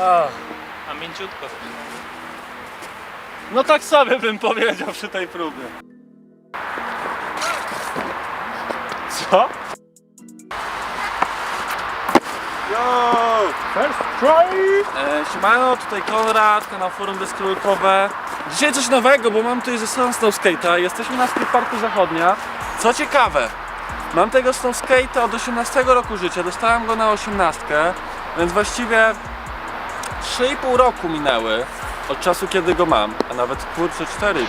Ach. A mięciutko. No tak sobie bym powiedział przy tej próbie. Co? Yo! First try! E, siemano, tutaj Konrad, kanał Forum Deskorolkowe. Dzisiaj coś nowego, bo mam tutaj ze sobą snow skate'a. Jesteśmy na skateparku Zachodnia. Co ciekawe, mam tego snow skate'a od 18 roku życia. Dostałem go na 18, więc właściwie 3,5 roku minęły od czasu, kiedy go mam. A nawet kurczę 4,5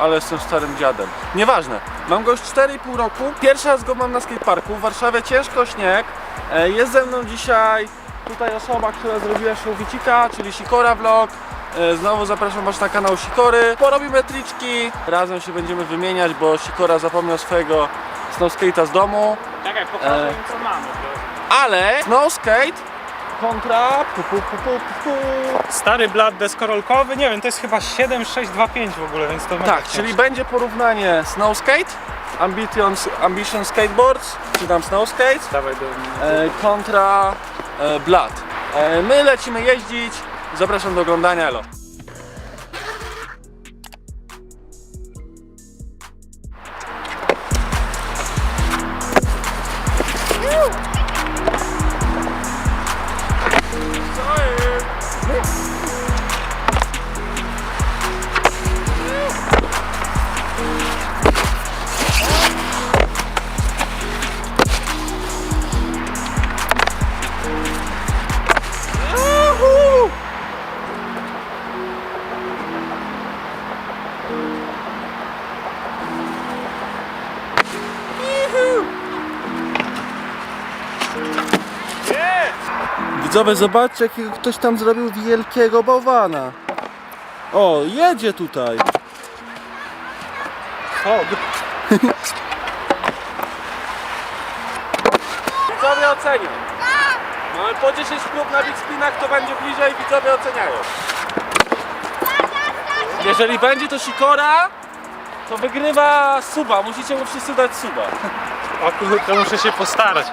ale jestem starym dziadem. Nieważne, mam go już 4,5 roku. Pierwszy raz go mam na skateparku. W Warszawie ciężko śnieg. E, Jest ze mną dzisiaj tutaj osoba, która zrobiła showwicika, czyli Sikora Vlog. E, Znowu zapraszam Was na kanał Sikory. Porobimy triczki, razem się będziemy wymieniać, bo Sikora zapomniał swojego snowskate'a z domu. Czekaj, pokażę E. im co mamy. Ale snowskate kontra pu, pu, pu, pu, pu. Stary blat deskorolkowy, nie wiem, to jest chyba 7625 w ogóle, więc to mega Tak, ciężko. czyli będzie porównanie snowskate, Ambition, Ambition Skateboards, czy tam snowskate, Dawaj do e, kontra e, Blood. E, my lecimy jeździć, zapraszam do oglądania, elo. Widzowie, zobaczcie jakiego ktoś tam zrobił wielkiego bałwana. O, jedzie tutaj. O, Widzowie ocenią. Mamy po 10 prób na big spinach, to będzie bliżej, widzowie oceniają. Jeżeli będzie to sikora, to wygrywa suba. Musicie mu wszyscy dać suba. o kurde, muszę się postarać.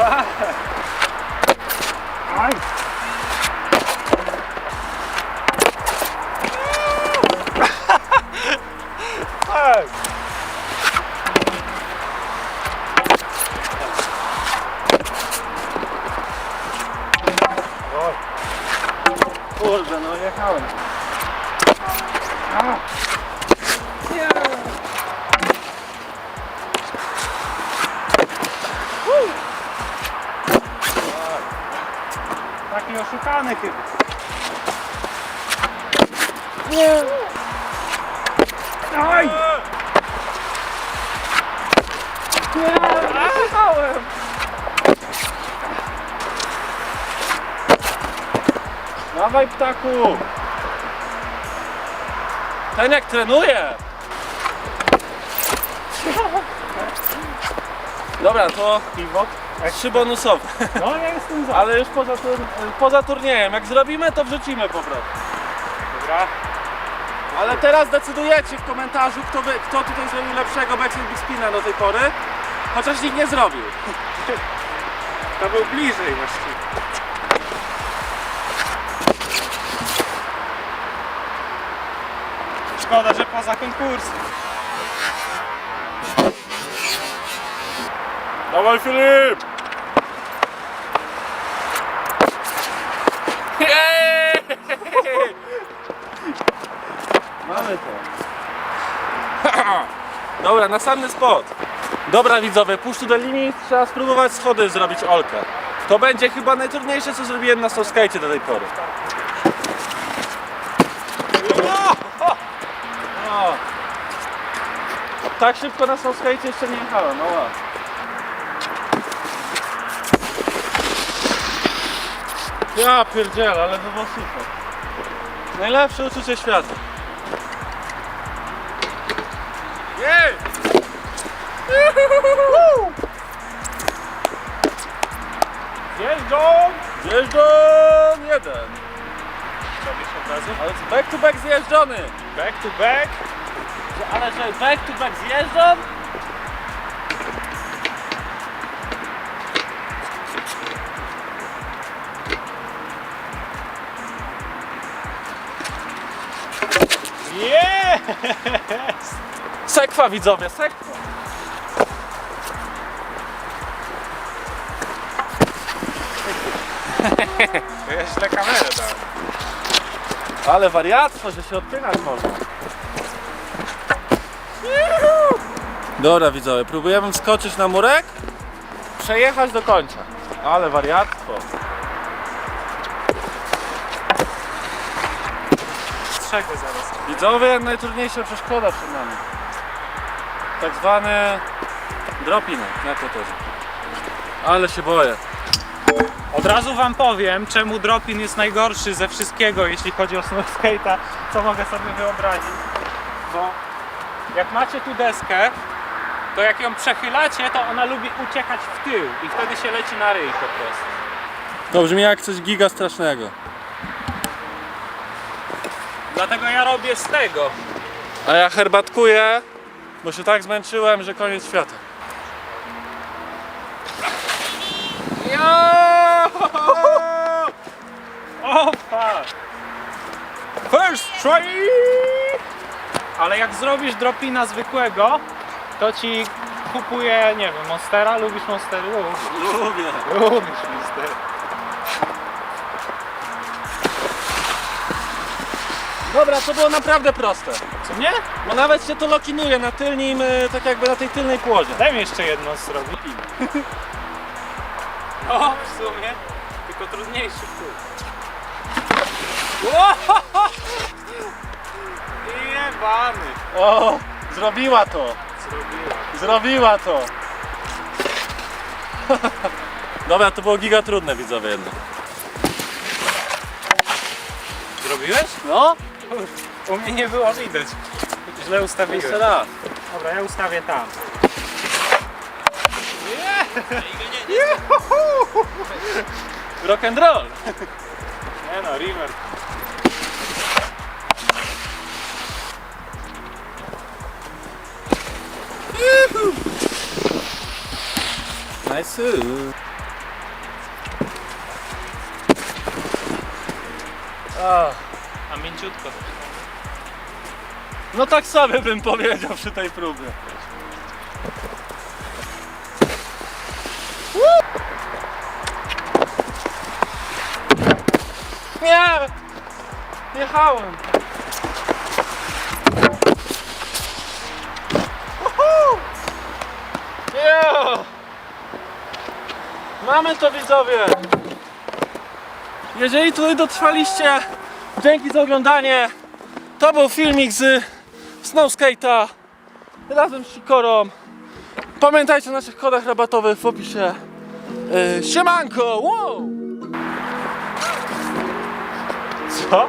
O, Aj. Aj. Oj. Kurde, no jechałem. A. Taki oszukany chyba. Nie. Aj! Nie, jechałem. Dawaj ptaku. Ten jak trenuje. Dobra, to Piwo? Trzy bonusowe. No ja jestem za. Ale już poza, tur poza turniejem. Jak zrobimy, to wrzucimy po prostu. Dobra. Ale teraz decydujecie w komentarzu, kto, by, kto tutaj zrobił lepszego backslide big spina do tej pory. Chociaż nikt nie zrobił. To był bliżej właściwie. Szkoda, że poza konkursem. Dawaj Filip! Mamy to. Dobra, następny spot. Dobra widzowie, push to the limit, trzeba spróbować schody zrobić olkę. To będzie chyba najtrudniejsze co zrobiłem na Skate do tej pory. Tak szybko na Skate jeszcze nie jechałem, no ładnie. Ja pierdzielę, ale to było super. Najlepsze uczucie świata. Jej! Jeżdżą! Jeżdżą! Jeden. Ale back to back zjeżdżony. Back to back. Ale że back to back zjeżdżam? Yes! Sekwa widzowie, sekwa. Ja źle kamerę dałem. Ale wariactwo, że się odpinać można. Dobra widzowie, próbujemy skoczyć na murek, przejechać do końca. Ale wariactwo. Strzegę zaraz. Widzowie, najtrudniejsza przeszkoda przed nami. Tak zwany dropinek na kotorze. Ale się boję. Od razu wam powiem, czemu dropin jest najgorszy ze wszystkiego, jeśli chodzi o snowskate'a, co mogę sobie wyobrazić. Bo jak macie tu deskę, to jak ją przechylacie, to ona lubi uciekać w tył i wtedy się leci na ryj po prostu. To brzmi jak coś giga strasznego. Dlatego ja robię z tego. A ja herbatkuję, bo się tak zmęczyłem, że koniec świata. O fuck! First try! Ale jak zrobisz dropina zwykłego, to ci kupuję, nie wiem, Monstera. Lubisz Monstery? Lubisz. Lubię. Lubisz Monstery. Dobra, to było naprawdę proste. Co nie? Bo nawet się to lokinuje na tylnym, y, tak jakby na tej tylnej płodzie. Daj mi jeszcze jedno zrobić. No, w sumie. Tylko trudniejszy wpół. Jebany. O, zrobiła to. Zrobiłem. Zrobiła to. Dobra, to było giga trudne widzowie jednak. Zrobiłeś? No, U mnie nie było widać. Źle ustawiłem. jeszcze raz. Dobra, ja ustawię tam. Rock and roll. Nie no, River. Nice. Ah. A mięciutko. No tak sobie bym powiedział przy tej próbie. Nie! Jechałem! Uhu! Mamy to widzowie! Jeżeli tutaj dotrwaliście, dzięki za oglądanie. To był filmik z Snowskate'a razem z Sikorą. Pamiętajcie o naszych kodach rabatowych w opisie. Yy, siemanko! Wow! Co?